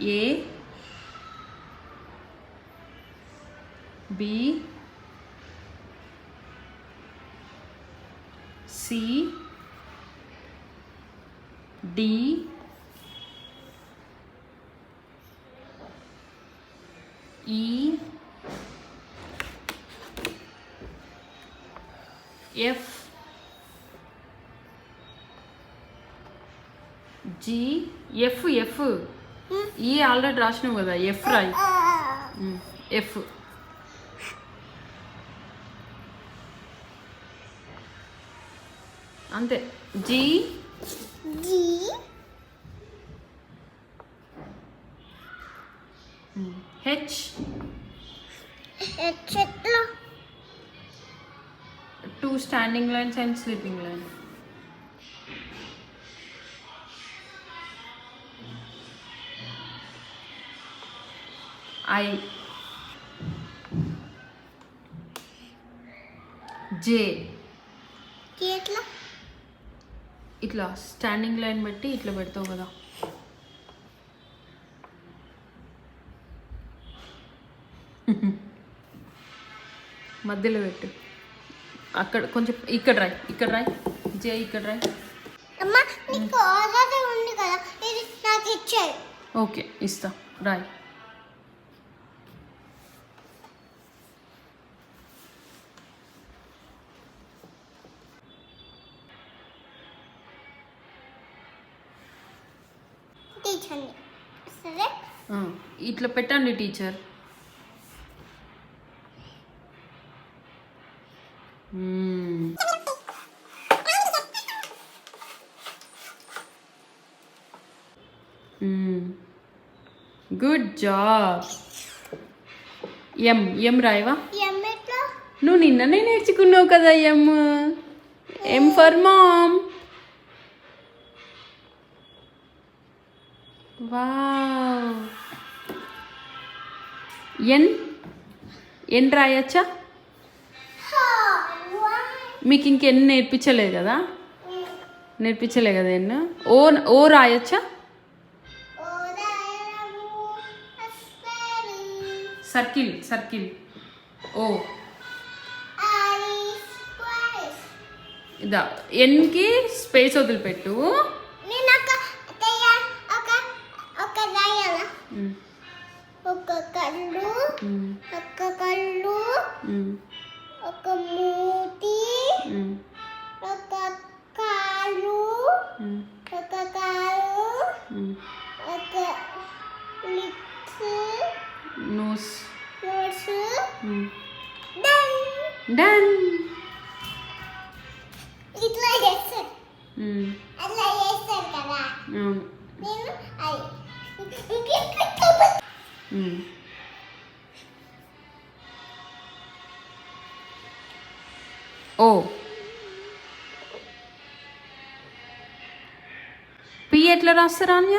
A B C D E F G F F E already రాసినావు కదా F రాయి. F అంతే. G G H చెట్లు two standing lines and sleeping line I. J. ఇట్లా standing line పెట్టి ఇట్లా పెడతావు కదా. మధ్యలో పెట్టు. అక్కడ కొంచెం ఇక్కడ రాయి ఇక్కడ రాయి. జే ఇక్కడ రాయి. అమ్మ నీకు ఆల్రెడీ ఉంది కదా ఇది నాకు ఇచ్చాయి. ఓకే ఇస్తా. రాయి. టీచర్ని సరే? ఇట్లా పెట్టండి teacher. Good job. M M రాయవా? నువ్వు నిన్ననే నేర్చుకున్నావు కదా M? M for mom? Wow. N? N రాయచ్చా? మీకు ఇంకెన్ని నేర్పించలేదు కదా? నేర్పించలే కదా ఎన్? ఓ ఓ రాయచ్చా? Circle circle. ఓ. ఇదా. ఎన్కి స్పేస్ వదిలిపెట్టు. కళ్ళు మ్మ్. ఒక కళ్ళు మ్మ్. ఒక మూతి మ్మ్. ఒక కాలు మ్మ్. ఒక కాలు మ్మ్. ఒక లిప్స్ నోస్ నోట్స్ మ్మ్. డన్ డన్ ఇట్లా చేస్తారు మ్మ్. అట్లా చేస్తారు కదా అవును నేను అది ఇంకెక్కడ ఓ. పి ఎట్లా రాస్తారా అన్య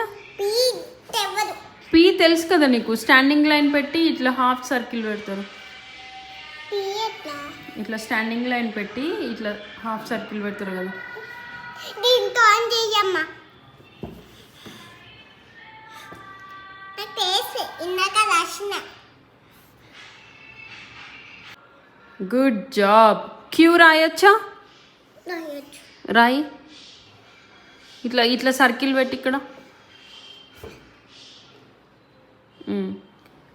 పీ తెలుసు కదా నీకు స్టాండింగ్ లైన్ పెట్టి ఇట్లా హాఫ్ సర్కిల్ పెడతారు. ఇట్లా స్టాండింగ్ లైన్ పెట్టి ఇట్లా హాఫ్ సర్కిల్ పెడతారు కదా. దీంతో ఆన్ చెయ్యమ్మా. నాకు తెలుసు ఇందాక రాసిన. Good job. క్యూ రాయొచ్చా? రాయి. ఇట్లా ఇట్లా సర్కిల్ పెట్టి ఇక్కడ.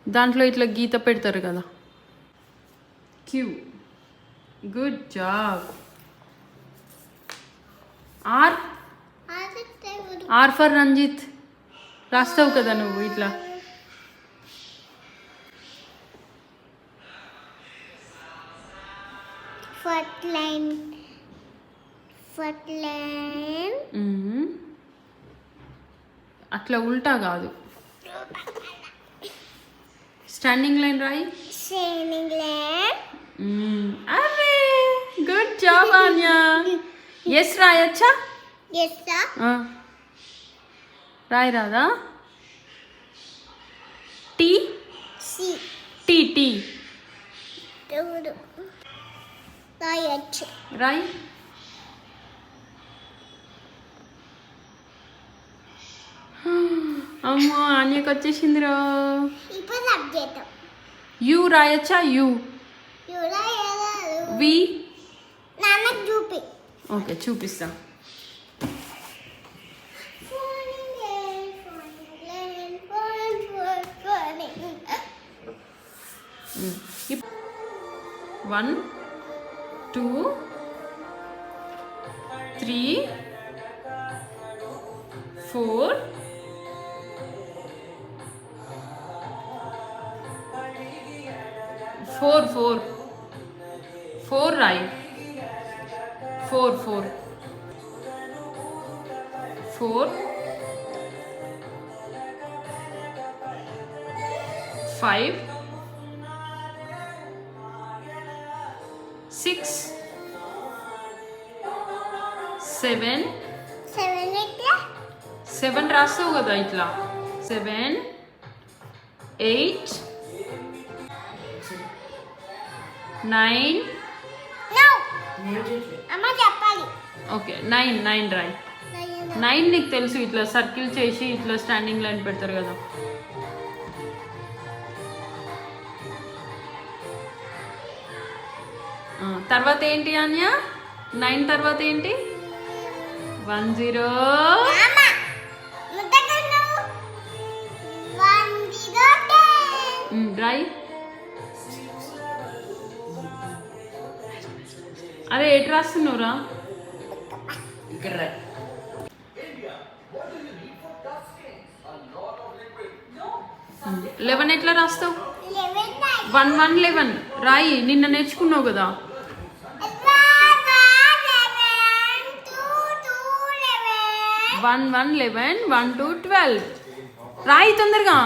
దాంట్లో ఇట్లా గీత పెడతారు కదా. Q. Good job. R? R for Ranjit. రాస్తావు కదా నువ్వు ఇట్లా. లైన్ మ్మ్. అట్లా ఉల్టా కాదు. స్టాండింగ్ లైన్ రాయి. షేనింగ్ లైన్. అరే గుడ్ జాబ్ ఆన్యా ఎస్ రాయచ్చా ఎస్సా ఆ. రాయి రాదా? టీ సి టీ టీ రాయొచ్చు. రాయి. అమ్మో వచ్చేసిందిరో. ఇప్పుడు సబ్జెక్ట్ యు రాయచ్చా? యు. వి. చూపి. ఓకే చూపిస్తా. One. two, three, four, four, four, four right, four, four, four, five. Six seven seven రాస్తావు కదా ఇట్లా. సెవెన్ ఎయిట్ నైన్ నో అమ్మ చెప్పాలి. ఓకే నైన్ నైన్ రాయ్ నైన్ నీకు తెలుసు ఇట్లా సర్కిల్ చేసి ఇట్లా స్టాండింగ్ లైన్ పెడతారు కదా. తర్వాత ఏంటి అన్య? నైన్ తర్వాత ఏంటి? One zero. డ్రై. అరే ఎటు రాస్తున్నావురా ఇక్కడ రా. లెవెన్ ఎట్లా రాస్తావు? One one eleven. రాయి నిన్న నేర్చుకున్నావు కదా? One one eleven one two twelve. రాయి తొందరగా.